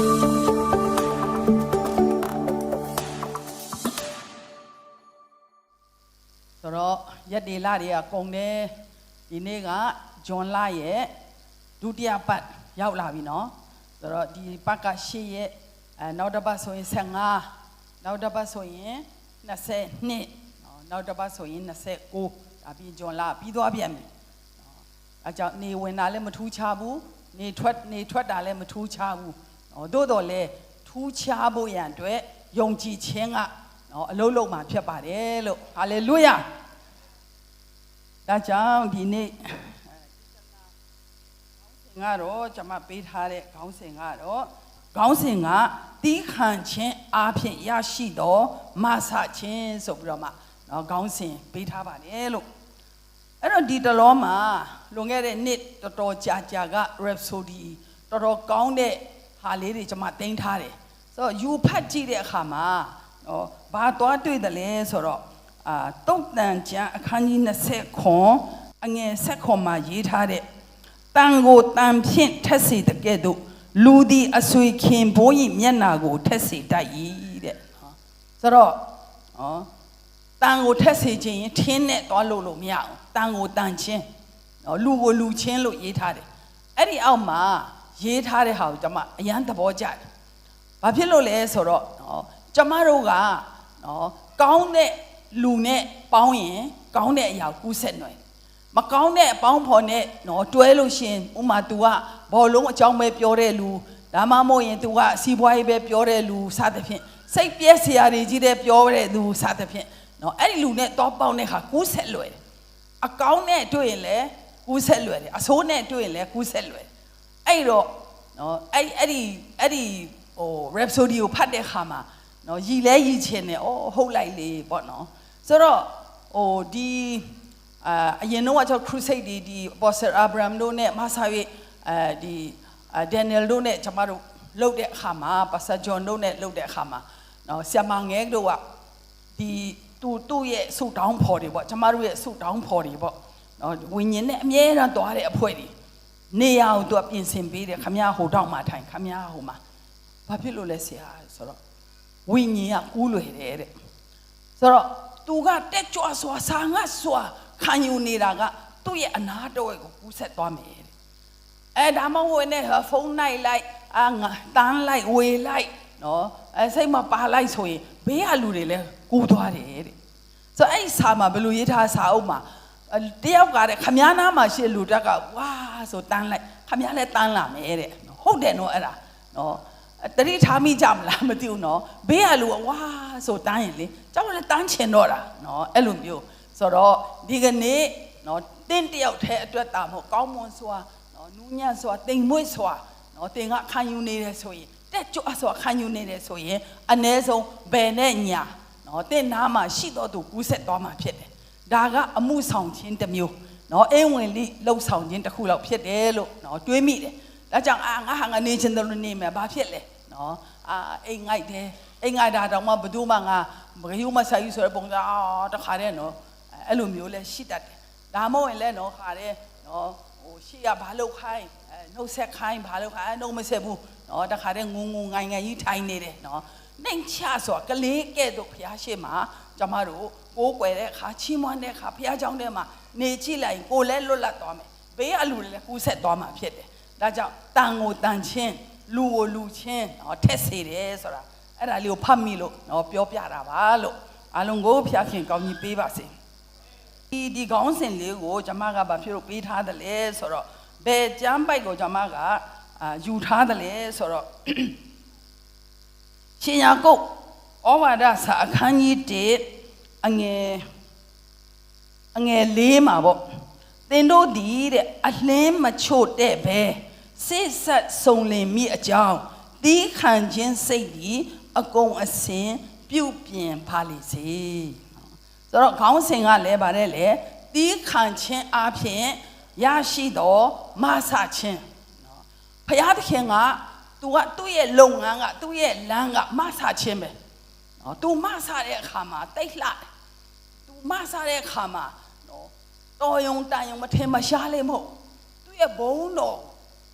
ဆိုတော့ရက်ဒီလာတွေကကုန်တယ်ဒီနေ့ကဂျွန်လာရဲ့ဒုတိယပတ်ရောက်လာပြီနော်ဆိုတော့ဒီပတ်က8ရက်အဲနောက်တစ်ပတ်ဆိုရင်15နောက်တစ်ပတ်ဆိုရင်20နှစ်နော်နောက်တစ်ပတ်ဆိုရင်29ဒါပြီးဂျွန်လာပြီးသွားပြန်ပြီနော်အဲကြောင့်နေဝင်တာလည်းမထူးခြားဘူးနေထွက်နေထွက်တာလည်းမထူးခြားဘူး နော်သို့တော်လဲထူးခြားဖို့ရန်အတွက်ယုံကြည်ခြင်းကနော်အလုံးလုံးမှာဖြစ်ပါတယ်လို့ဟာလေလုယာဒါကြောင့်ဒီနေ့ခေါင်းစဉ်ကတော့ကျွန်မပေးထားတဲ့ခေါင်းစဉ်ကတော့ခေါင်းစဉ်ကတီးခံခြင်းအပြင်ရရှိသောမဆခြင်းဆိုပြီးတော့မှနော်ခေါင်းစဉ်ပေးထားပါတယ်လို့အဲ့တော့ဒီတလောမှာလွန်ခဲ့တဲ့နှစ်တော်တော်ကြာကြာက Rhapsody တော်တော်ကောင်းတဲ့ ဟာလေးတွေကျွန်မတင်ထားတယ်ဆိုတော့ယူဖတ်ကြည့်တဲ့အခါမှာဟောဘာသွားတွေ့တယ်လဲဆိုတော့အာတုတ်တန်ကျမ်းအခန်းကြီး20ခွန်အငယ်7ခွန်မှာရေးထားတဲ့တန်ကိုတန်ဖြင့်ထက်စီတကဲ့သို့လူသည်အဆွေခင်ဘိုး၏မျက်နာကိုထက်စီတတ်၏တဲ့ဆိုတော့ဟောတန်ကိုထက်စီခြင်းရင်ထင်းနဲ့သွားလို့လို့မရအောင်တန်ကိုတန်ချင်းဟောလူကိုလူချင်းလို့ရေးထားတယ်အဲ့ဒီအောက်မှာ ရေးထားတဲ့ဟာကိုကျွန်မအရန်သဘောကျတယ်ဘာဖြစ်လို့လဲဆိုတော့နော်ကျွန်မတို့ကနော်ကောင်းတဲ့လူနဲ့ပေါင်းရင်ကောင်းတဲ့အရာကိုကူးဆက်နွယ်မကောင်းတဲ့အပေါင်းဖော်နဲ့နော်တွဲလို့ရှရင်ဥမာ तू ကဘောလုံးအကြောင်းပဲပြောတဲ့လူဒါမှမဟုတ်ရင် तू ကစီးပွားရေးပဲပြောတဲ့လူစသဖြင့်စိတ်ပြည့်စရာတွေကြီးတဲ့ပြောတဲ့လူစသဖြင့်နော်အဲ့ဒီလူနဲ့တော့ပေါင်းတဲ့ခါကူးဆက်လွယ်တယ်အကောင်းနဲ့တွေ့ရင်လည်းကူးဆက်လွယ်တယ်အဆိုးနဲ့တွေ့ရင်လည်းကူးဆက်လွယ်တယ် အဲ့တော့နော်အဲ့အဲ့ဒီအဲ့ဒီဟို Rhapsody ကိုဖတ်တဲ့ခါမှာနော်ရည်လဲရည်ချင်တယ်အော်ဟုတ်လိုက်လေပေါ့နော်ဆိုတော့ဟိုဒီအာအရင်တော့ကျွန်တော် crusade ဒီဒီ Apostle Abraham တို့နဲ့မဆာ၍အဲဒီအာ Daniel တို့နဲ့ကျွန်မတို့လှုပ်တဲ့အခါမှာ Pastor John တို့နဲ့လှုပ်တဲ့အခါမှာနော်ဆ iam ငယ်တို့ကဒီသူသူ့ရဲ့ဆုတောင်းဖော်တွေပေါ့ကျွန်မတို့ရဲ့ဆုတောင်းဖော်တွေပေါ့နော်ဝိညာဉ်နဲ့အမြဲတမ်းသွားတဲ့အဖွဲ့တွေ နေရာကိုသူကပြင်ဆင်ပေးတယ်ခမရဟိုတောက်မှာထိုင်ခမရဟိုမှာဘာဖြစ်လို့လဲဆရာဆိုတော့ဝိညာဉ်ကကူးလွယ်တယ်တဲ့ဆိုတော့သူကတက်ကြွစွာစာငတ်စွာခံယူနေတာကသူ့ရဲ့အနာတော်ကိုကူးဆက်သွားမယ်တဲ့အဲဒါမှမဟုတ်နဲ့ဖုန်းနိုင်လိုက်အာငါတန်းလိုက်ဝေလိုက်နော်အဲစိတ်မပါလိုက်ဆိုရင်ဘေးကလူတွေလည်းကူးသွားတယ်တဲ့ဆိုတော့အဲ့ဒီစာမှာဘယ်လိုရေးထားစာအုပ်မှာအဲ တယောက်ကတဲ့ခမားနာမှာရှေ့လူတက်ကဝါဆိုတန်းလိုက်ခမားလည်းတန်းလာမယ်တဲ့ဟုတ်တယ်နော်အဲ့ဒါနော်တတိထားမိကြမလားမသိဘူးနော်ဘေးကလူကဝါဆိုတန်းရင်လေကျောင်းလည်းတန်းချင်တော့တာနော်အဲ့လိုမျိုးဆိုတော့ဒီကနေ့နော်တင်းတယောက်တည်းအတွက်တာမဟုတ်ကောင်းမွန်စွာနော်နူးညံ့စွာတိမ်မွေ့စွာနော်တင်ကခံယူနေတယ်ဆိုရင်တက်ကြွစွာခံယူနေတယ်ဆိုရင်အ ਨੇ ဆုံးဘယ်နဲ့ညာနော်တင်နာမှာရှိတော့သူကူးဆက်သွားမှာဖြစ်တယ် ဒါကအမှုဆောင်ခြင်းတစ်မျိုးနော်အင်းဝင်လိလှုပ်ဆောင်ခြင်းတစ်ခုလောက်ဖြစ်တယ်လို့နော်တွေးမိတယ်ဒါကြောင့်အာငါဟာငါနေချင်တယ်လို့နေမယ်ဘာဖြစ်လဲနော်အာအိမ်ငိုက်တယ်အိမ်ငိုက်တာတော့မှဘယ်သူမှငါမဂယုမဆိုင်ဘူးဆိုတဲ့ပုံစံအာတခါတည်းနော်အဲ့လိုမျိုးလဲရှိတတ်တယ်ဒါမှမဟုတ်ရင်လဲနော်ခါတဲ့နော်ဟိုရှေ့ကဘာလုပ်ခိုင်းအဲနှုတ်ဆက်ခိုင်းဘာလုပ်ခိုင်းအဲနှုတ်မဆက်ဘူးနော်တခါတည်းငုံငုံငိုင်ငိုင်ကြီးထိုင်နေတယ်နော်နှိမ်ချဆိုတာကလေးကဲ့သို့ဖျားရှိမှာ ကျမတို့ကိုးကွယ်တဲ့အခါချီးမွမ်းတဲ့အခါဘုရားကျောင်းထဲမှာနေကြည့်လိုက်ရင်ကိုယ်လည်းလွတ်လပ်သွားမယ်ဘေးအလူလည်းကူးဆက်သွားမှာဖြစ်တယ်ဒါကြောင့်တန်ကိုတန်ချင်းလူကိုလူချင်းနော်ထက်စေတယ်ဆိုတာအဲ့ဒါလေးကိုဖတ်မိလို့နော်ပြောပြတာပါလို့အလုံးကိုဖျားခင်ကောင်းကြီးပေးပါစေဒီဒီကောင်းစဉ်လေးကိုကျမကဘာဖြစ်လို့ပေးထားတယ်လဲဆိုတော့ဘယ်ကျမ်းပိုက်ကိုကျမကအာယူထားတယ်လဲဆိုတော့ရှင်ယာကုတ်ဩဝါဒစာအခန်းကြီး1 အငယ်အငယ်လေးမှာပေါ့သင်တို့သည်တဲ့အလင်းမချို့တဲ့ပဲစိတ်ဆက်စုံလင်မိအကြောင်းသီးခံခြင်းစိတ်ဒီအကုန်အစင်ပြုတ်ပြင်ပါလိစေဆိုတော့ခေါင်းစဉ်ကလည်းဗါတဲ့လေသီးခံခြင်းအပြင်ရရှိသောမဆခြင်းနော်ဖယားသခင်က तू ကသူ့ရဲ့လုပ်ငန်းကသူ့ရဲ့လမ်းကမဆခြင်းပဲ နော် तू မဆတဲ့အခါမှာတိတ်လှတယ် तू မဆတဲ့အခါမှာနော်တော်ယုံတန်ယုံမထင်မရှားလေမဟုတ်သူ့ရဲ့ဘုံတော်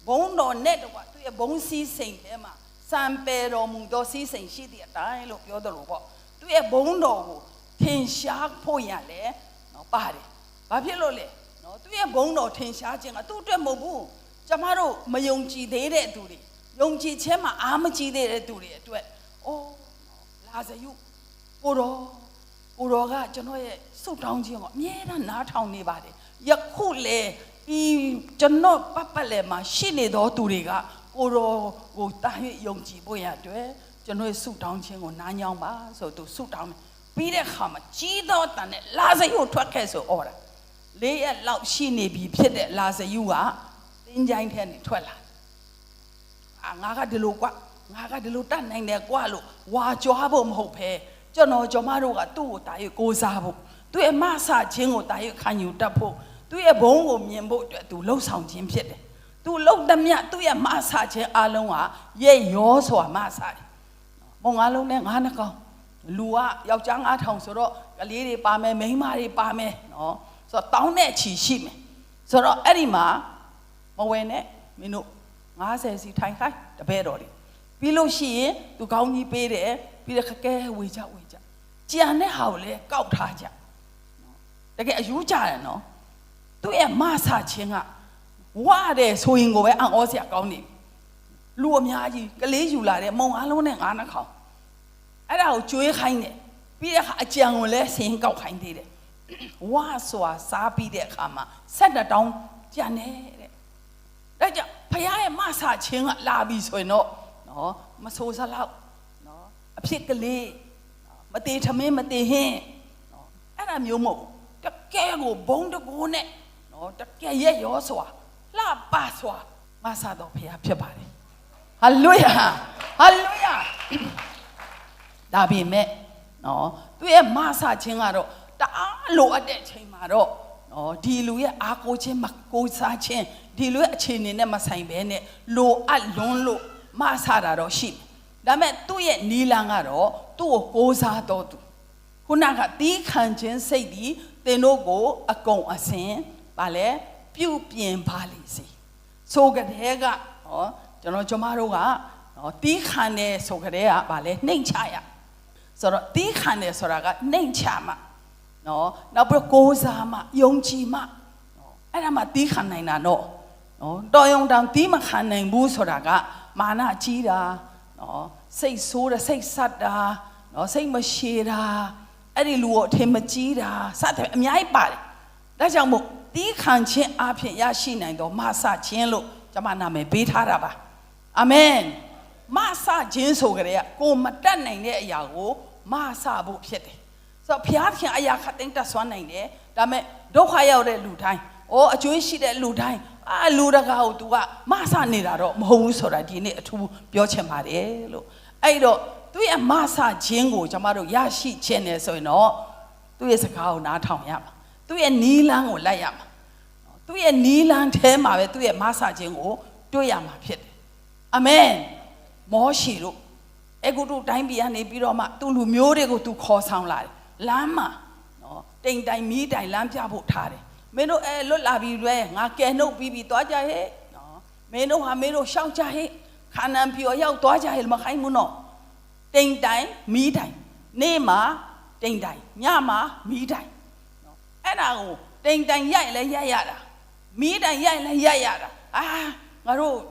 ဘုံတော်နဲ့တကွာသူ့ရဲ့ဘုံစည်းစိမ်ထဲမှာစံပယ်တော်မူသောစီးစိမ်ရှိသည့်အတိုင်းလို့ပြောတယ်လို့ပေါ့သူရဲ့ဘုန်းတော်ကိုထင်ရှားဖို့ရလဲနော်ပါတယ်ဘာဖြစ်လို့လဲနော်သူရဲ့ဘုန်းတော်ထင်ရှားခြင်းကသူ့အတွက်မဟုတ်ဘူးကျမတို့မယုံကြည်သေးတဲ့သူတွေယုံကြည်ခြင်းမှာအားမကြီးသေးတဲ့သူတွေအတွက်အိုး လာဇယုကိုတော်ကိုတော်ကကျွန်တော်ရဲ့ဆုတ်တောင်းခြင်းကိုအမြဲတမ်းနားထောင်နေပါတယ်ယခုလေဒီကျွန်တော်ပတ်ပတ်လည်မှာရှိနေသောသူတွေကကိုတော်ကိုတား၍ယုံကြည်ဖို့ရအတွက်ကျွန်တော်ရဲ့ဆုတောင်းခြင်းကိုနားညောင်းပါဆိုသူဆုတောင်းတယ်ပြီးတဲ့အခါမှာကြီးသောတန်နဲ့လာဇယုထွက်ခဲ့ဆိုဩတာလေးရက်လောက်ရှိနေပြီဖြစ်တဲ့လာဇယုကတင်းကြိုင်းထဲနေထွက်လာအာငါကဒီလိုကွာ ငါကဒီလိုတတ်နိုင်တယ်ကွာလို့ဝါကြွားဖို့မဟုတ်ပဲကျွန်တော်ကျွန်မတို့ကသူ့ကိုတာရွကိုးစားဖို့သူ့ရဲ့မဆခြင်းကိုတာရွခံယူတတ်ဖို့သူ့ရဲ့ဘုန်းကိုမြင်ဖို့အတွက်သူလှုပ်ဆောင်ခြင်းဖြစ်တယ်သူလှုပ်သမျှသူ့ရဲ့မဆခြင်းအလုံးဟာရဲ့ရောစွာမဆတယ်မုံငါလုံးနဲ့ငါးနှကောင်လူကယောက်ျား9000ဆိုတော့ကလေးတွေပါမယ်မိန်းမတွေပါမယ်နော်ဆိုတော့တောင်းတဲ့ချီရှိမယ်ဆိုတော့အဲ့ဒီမှာမဝယ်နဲ့မင်းတို့50စီထိုင်ခိုင်းတပည့်တော်တွေ ပြီးလို့ရှိရင်သူကောင်းကြီးပေးတယ်ပြီးတော့ခကဲဝေကြဝေကြကြံတဲ့ဟာကိုလည်းကောက်ထားကြနော်တကယ်အယူကြတယ်နော်သူ့ရဲ့မဆချင်းကဝါတယ်ဆိုရင်ကိုပဲအံ့ဩစရာကောင်းနေပြီလူအများကြီးကလေးယူလာတယ်မုံအားလုံးနဲ့ငါးနှခေါင်းအဲ့ဒါကိုကျွေးခိုင်းတယ်ပြီးတဲ့အခါအကြံကိုလည်းဆင်းကောက်ခိုင်းသေးတယ်ဝါစွာစားပြီးတဲ့အခါမှာဆက်နှစ်တောင်းကြံတယ်တဲ့ဒါကြောင့်ဖခင်ရဲ့မဆာချင်းကလာပြီဆိုရင်တော့ နော်မဆိုးစလောက်နော်အဖြစ်ကလေးနော်မတေထမင်းမတေဟင်းနော်အဲ့ဒါမျိုးမဟုတ်ဘူးတကယ်ကိုဘုံတကူနဲ့နော်တကယ်ရဲ့ရောစွာလှပစွာမဆာတော်ဖခင်ဖြစ်ပါတယ်ဟာလေလုယာဟာလေလုယာဒါပေမဲ့နော်သူရဲ့မဆာချင်းကတော့တအားလိုအပ်တဲ့အချိန်မှာတော့နော်ဒီလူရဲ့အားကိုးခြင်းမကိုးစားခြင်းဒီလူရဲ့အခြေအနေနဲ့မဆိုင်ဘဲနဲ့လိုအပ်လွန်းလို့ မဆတာတော့ရှိတယ်ဒါပေမဲ့သူ့ရဲ့နီလန်ကတော့သူ့ကိုကိုးစားတော်သူခုနကတီးခံခြင်းစိတ်ဒီသင်တို့ကို အကုန်အစင်ဗာလဲပြုပြင်ပါလိမ့်စေဆိုကြတဲ့ကနော်ကျွန်တော်ကျမတို့ကနော်တီးခံတယ်ဆိုကြတဲ့ကဗာလဲနှိမ်ချရဆိုတော့တီးခံတယ်ဆိုတာကနှိမ်ချမှာနော်နောက်ပြီးတော့ကိုးစားမှယုံကြည်မှနော်အဲ့ဒါမှတီးခံနိုင်တာတော့နော်တော်ယုံတောင်တီးမခံနိုင်ဘူးဆိုတာက မာနကြီးတာနော်စိတ်ဆိုးတာစိတ်ဆက်တာနော်စိတ်မရှည်တာအဲ့ဒီလူကိုအထင်မကြီးတာစသဖြင့်အများကြီးပါတယ်ဒါကြောင့်မို့တီးခံခြင်းအဖြစ်ရရှိနိုင်တော့မဆခြင်းလို့ကျွန်မနာမည်ပေးထားတာပါအာမင်မဆခြင်းဆိုကြတဲ့ကကိုမတတ်နိုင်တဲ့အရာကိုမဆဖို့ဖြစ်တယ်ဆိုတော့ဘုရားခင်အရာခတ်သိမ်းတတ်ဆွမ်းနိုင်တယ်ဒါပေမဲ့ဒုက္ခရောက်တဲ့လူတိုင်းဩအကျွေးရှိတဲ့လူတိုင်း အာလူတကာကို तू ကမဆနေတာတော့မဟုတ်ဘူးဆိုတာဒီနေ့အထူးပြောချင်ပါတယ်လို့အဲ့တော့သူ့ရဲ့မဆခြင်းကိုကျွန်မတို့ရရှိခြင်းနဲ့ဆိုရင်တော့သူ့ရဲ့စကားကိုနားထောင်ရမှာသူ့ရဲ့နီးလန်းကိုလိုက်ရမှာသူ့ရဲ့နီးလန်းထဲမှာပဲသူ့ရဲ့မဆခြင်းကိုတွေ့ရမှာဖြစ်တယ်အာမင်မောရှိတို့အဲကုတုတိုင်းပြည်ကနေပြီးတော့မှသူလူမျိုးတွေကိုသူခေါ်ဆောင်လာတယ်လမ်းမှာနော်တိမ်တိုင်မီးတိုင်လမ်းပြဖို့ထားတယ် မင်းတို့အဲလွတ်လာပြီလွဲငါကဲနှုတ်ပြီးပြီးသွားကြဟဲ့နော်မင်းတို့ဟာမင်းတို့ရှောက်ကြဟဲ့ခါနန်ပြောရောက်သွားကြဟဲ့မခိုင်းဘူးနော်တိမ်တိုင်မီးတိုင်နေ့မှာတိမ်တိုင်ညမှာမီးတိုင်နော်အဲ့ဒါကိုတိမ်တိုင်ရိုက်လဲရိုက်ရတာမီးတိုင်ရိုက်လဲရိုက်ရတာအာငါတို့